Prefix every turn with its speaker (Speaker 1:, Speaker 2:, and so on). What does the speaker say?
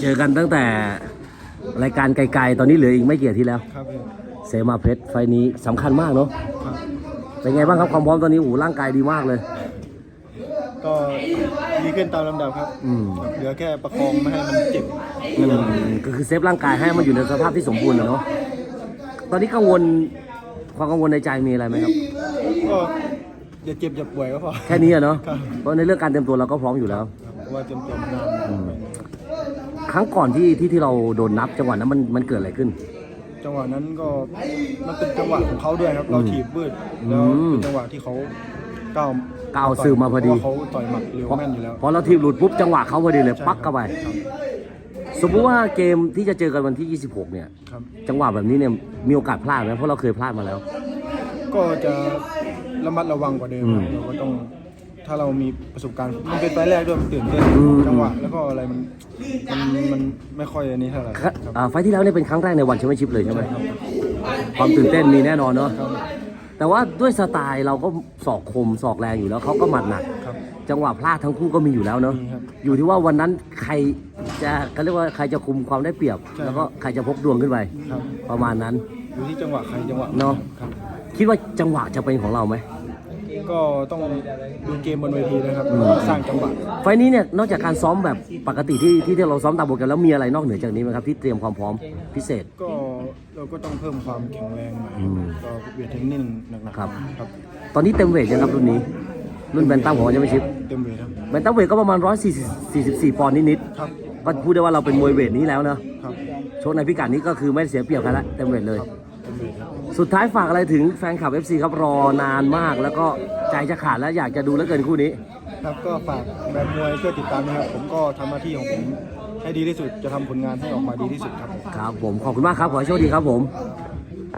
Speaker 1: เจอกันตั้งแต่รายการไกลๆ ตอนนี้เหลืออีกไม่กี่อาที่แล้ว
Speaker 2: ครับพี่
Speaker 1: เสมาเพชรไฟล์นี้สำคัญมากเนาะ
Speaker 2: ครับ
Speaker 1: เป็นไงบ้างครับความพร้อมตอนนี้โอ้โหร่างกายดีมากเลย
Speaker 2: ก็ดีขึ้นตามลำดับครับ
Speaker 1: อืม
Speaker 2: ครับเหลือแค่ประคองไม่ให้มันเจ็บ
Speaker 1: อืมก็คือเซฟร่างกายให้มันอยู่ในสภาพที่สมบูรณ์อะเนาะ ตอนนี้กังวลความกังวลในใจมีอะไรไหมครับ
Speaker 2: ก็อย่าเจ็บอย่าป่วยก็พอ
Speaker 1: แค่นี้อะเนาะ
Speaker 2: ครับ
Speaker 1: เพราะในเรื่องการเตรียมตัวเราก็พร้อมอยู่แล้ว
Speaker 2: ครับเพราะว่าเตรียมตัวมานาน
Speaker 1: ครั้งก่อนที่ที่ที่เราโดนนับจังหวะนั้นมันมันเกิดอะไรขึ้น
Speaker 2: จังหวะนั้นก็มันเป็นจังหวะของเขาด้วยครับ เราถีบบืดแล้ว
Speaker 1: อืม
Speaker 2: เป็นจังหวะที่เขาก้าว
Speaker 1: ก้าวซึมมาพอดี
Speaker 2: เพระว่เขาต่อยหมัดเร็ว
Speaker 1: พอ
Speaker 2: แม่นอยู่แล้ว
Speaker 1: พอเราทีมหลุดปุ๊บจังหวะเขาพอดีเลย
Speaker 2: ใช่
Speaker 1: ปักเข้าไป
Speaker 2: ครับ
Speaker 1: สมมติว่าเกมที่จะเจอกันวันที่ 26 เนี่ย
Speaker 2: ครับ
Speaker 1: จังหวะแบบนี้เนี่ยมีโอกาสพลาดไหมเพราะเราเคยพลาดมาแล้ว
Speaker 2: ก็จะระมัดระวังกว่าเดิม
Speaker 1: อืม
Speaker 2: เราก็ต้อง ถ้าเรามีประสบการณ์มันเป็นไฟล์แรกด้วยมันตื่นเต้น
Speaker 1: อืม
Speaker 2: จังหวะแล้วก็อะไรมันมันมันไม่ค่อยอันนี้เท่าไหร่
Speaker 1: ครับอ่าไฟล์ที่แล้วเนี่ยเป็นครั้งแรกในวันแชมเปี้ยนชิพเลยใช่ไหมความตื่นเต้นมีแน่นอนเนาะ
Speaker 2: ครับ
Speaker 1: แต่ว่าด้วยสไตล์เราก็ศอกคมศอกแรงอยู่แล้วเขาก็หมัดหนัก
Speaker 2: ครับ
Speaker 1: จังหวะพลาดทั้งคู่ก็มีอยู่แล้วเนาะ
Speaker 2: มีครับ
Speaker 1: อยู่ที่ว่าวันนั้นใครจะเขาเรียกว่าใครจะคุมความได้เปรียบ
Speaker 2: ใช่
Speaker 1: แล้วก็ใครจะพกดวงขึ้นไป
Speaker 2: ครับ
Speaker 1: ประมาณนั้น
Speaker 2: อยู่ที่จังหวะใครจังหวะ
Speaker 1: เนอะ
Speaker 2: ครับ
Speaker 1: คิดว่าจังหวะจะเป็นของเราไหม
Speaker 2: ก็ต้องดูเกมบนเวทีนะครับ
Speaker 1: อืม
Speaker 2: สร้างจังหวะ
Speaker 1: ไฟล์นี้เนี่ยนอกจากการซ้อมแบบปกติที่ที่ที่เราซ้อมตามโปรแกรมแล้วมีอะไรนอกเหนือจากนี้ไหมครับที่เตรียมความพร้อมพิเศษ
Speaker 2: ก็เราก็ต้องเพิ่มความแข็งแรงหน่อย
Speaker 1: อืม
Speaker 2: ก็เวทเทรนนิ่งหนักๆ
Speaker 1: ครับ
Speaker 2: ครับ
Speaker 1: ตอนนี้เต็มเวทยังครับรุ่นนี้ รุ่นแบนตัมของวันแชมเปี้ยนชิพ
Speaker 2: เต็มเวทครับ
Speaker 1: แบนตัมเวทก็ประมาณ144ปอนด์นิด
Speaker 2: ครับ
Speaker 1: ๆก็พูดได้ว่าเราเป็นมวยเวทนี้แล้วเนอะ
Speaker 2: ครับ
Speaker 1: โชคในพิกัดนี้ก็คือไม่เสียเปรียบกันละเต็มเวทเลย
Speaker 2: เต็มเวทครับ
Speaker 1: สุดท้ายฝากอะไรถึงแฟนคลับ FC ครับรอนานมาก แล้วก็ใจจะขาดแล้วอยากจะดูเหลือเกินคู่นี้
Speaker 2: ครับก็ฝากแบรนด์มวยช่วยติดตามนะครับ ผมก็ทำหน้าที่ของผมให้ดีที่สุดจะทำผลงานให้ออกมาดีที่สุดครับ
Speaker 1: ครับผมขอบคุณมากครับ ขอให้โชคดีครับผม
Speaker 2: ค